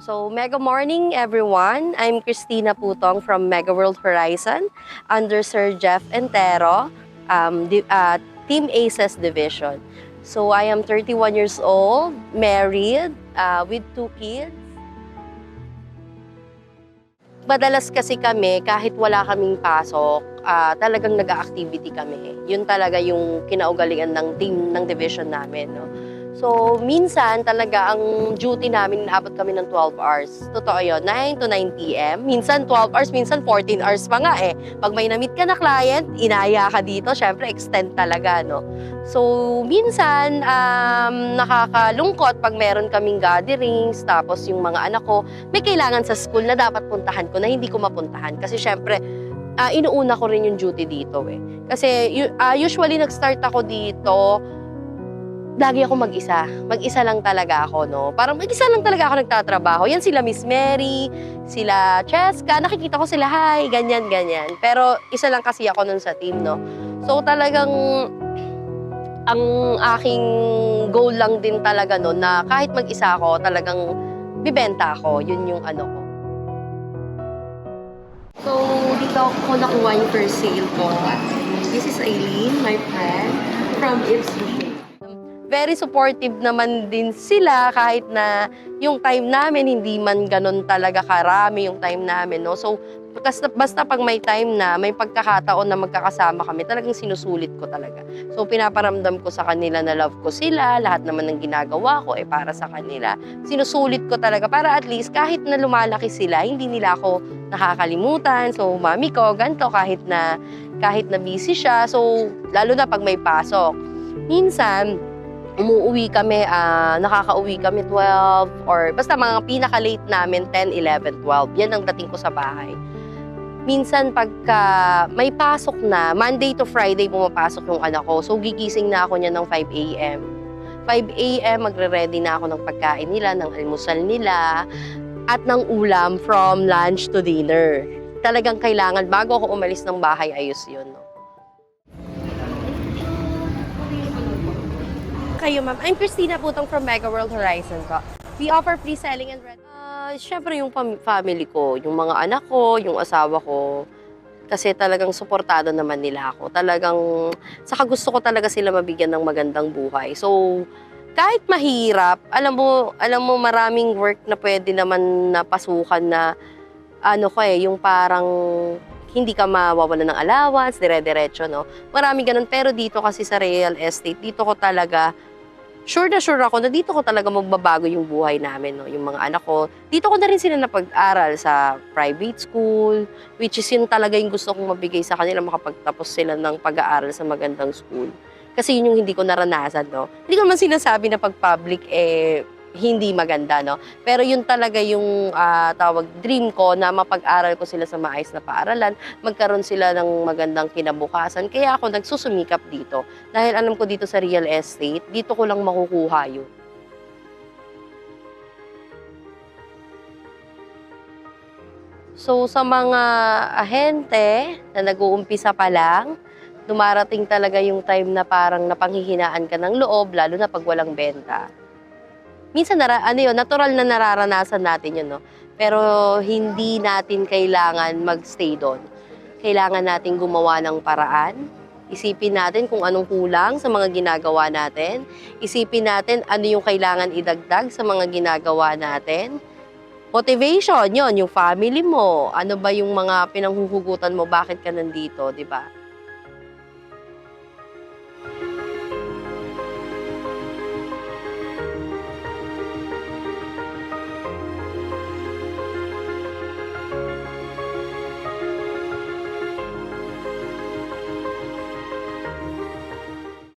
So, mega morning everyone. I'm Christina Putong from Mega World Horizon under Sir Jeff Entero, um, di- uh, Team ACES Division. So, I am 31 years old, married, uh, with two kids. Madalas kasi kami, kahit wala kaming pasok, ah, talagang nag-activity kami. Yun talaga yung kinaugalingan ng team ng division namin. No? So, minsan talaga ang duty namin, inaabot kami ng 12 hours. Totoo yun, 9 to 9 p.m. Minsan 12 hours, minsan 14 hours pa nga eh. Pag may na-meet ka na client, inaya ka dito, syempre extend talaga, no? So, minsan, um, nakakalungkot pag meron kaming gatherings, tapos yung mga anak ko, may kailangan sa school na dapat puntahan ko na hindi ko mapuntahan. Kasi syempre, ah, inuuna ko rin yung duty dito eh. Kasi ah, usually nag-start ako dito, lagi ako mag-isa. Mag-isa lang talaga ako, no? Parang mag-isa lang talaga ako nagtatrabaho. Yan sila Miss Mary, sila Cheska, nakikita ko sila, hi, ganyan, ganyan. Pero isa lang kasi ako nun sa team, no? So talagang ang aking goal lang din talaga no na kahit mag-isa ako, talagang bibenta ako. Yun yung ano ko. So, dito ako nakuha yung first sale ko. This is Aileen, my friend, from Ipswich. Very supportive naman din sila kahit na yung time namin hindi man ganun talaga karami yung time namin, no? So, basta, basta pag may time na, may pagkakataon na magkakasama kami, talagang sinusulit ko talaga. So, pinaparamdam ko sa kanila na love ko sila, lahat naman ng ginagawa ko ay para sa kanila. Sinusulit ko talaga para at least kahit na lumalaki sila, hindi nila ako nakakalimutan. So, mami ko, ganito, kahit na, kahit na busy siya. So, lalo na pag may pasok. Minsan, umuwi kami, ah, nakakauwi kami 12 or basta mga pinaka-late namin 10, 11, 12. Yan ang dating ko sa bahay. Minsan pagka may pasok na, Monday to Friday pumapasok yung anak ko. So gigising na ako niya ng 5 a.m. 5 a.m. magre-ready na ako ng pagkain nila, ng almusal nila, at ng ulam from lunch to dinner. Talagang kailangan, bago ako umalis ng bahay, ayos yun. No? Kayo, ma'am. I'm Christina Putong from Mega World Horizon ko. We offer free selling and rent. Uh, Siyempre, yung family ko, yung mga anak ko, yung asawa ko, kasi talagang suportado naman nila ako. Talagang, saka gusto ko talaga sila mabigyan ng magandang buhay. So, kahit mahirap, alam mo, alam mo maraming work na pwede naman na pasukan na ano ko eh, yung parang hindi ka mawawalan ng allowance, dire-diretso, no? Marami ganun. Pero dito kasi sa real estate, dito ko talaga, sure na sure ako na dito ko talaga magbabago yung buhay namin, no? Yung mga anak ko. Dito ko na rin sila napag-aral sa private school, which is yun talaga yung gusto kong mabigay sa kanila, makapagtapos sila ng pag-aaral sa magandang school. Kasi yun yung hindi ko naranasan, no? Hindi ko naman sinasabi na pag public, eh, hindi maganda, no? Pero yun talaga yung ah, tawag dream ko na mapag-aral ko sila sa maayos na paaralan, magkaroon sila ng magandang kinabukasan. Kaya ako nagsusumikap dito. Dahil alam ko dito sa real estate, dito ko lang makukuha yun. So sa mga ahente na nag-uumpisa pa lang, dumarating talaga yung time na parang napanghihinaan ka ng loob, lalo na pag walang benta minsan nara, ano yun, natural na nararanasan natin yun, no? Pero hindi natin kailangan magstay doon. Kailangan natin gumawa ng paraan. Isipin natin kung anong kulang sa mga ginagawa natin. Isipin natin ano yung kailangan idagdag sa mga ginagawa natin. Motivation, yon yung family mo. Ano ba yung mga pinanghuhugutan mo, bakit ka nandito, di ba?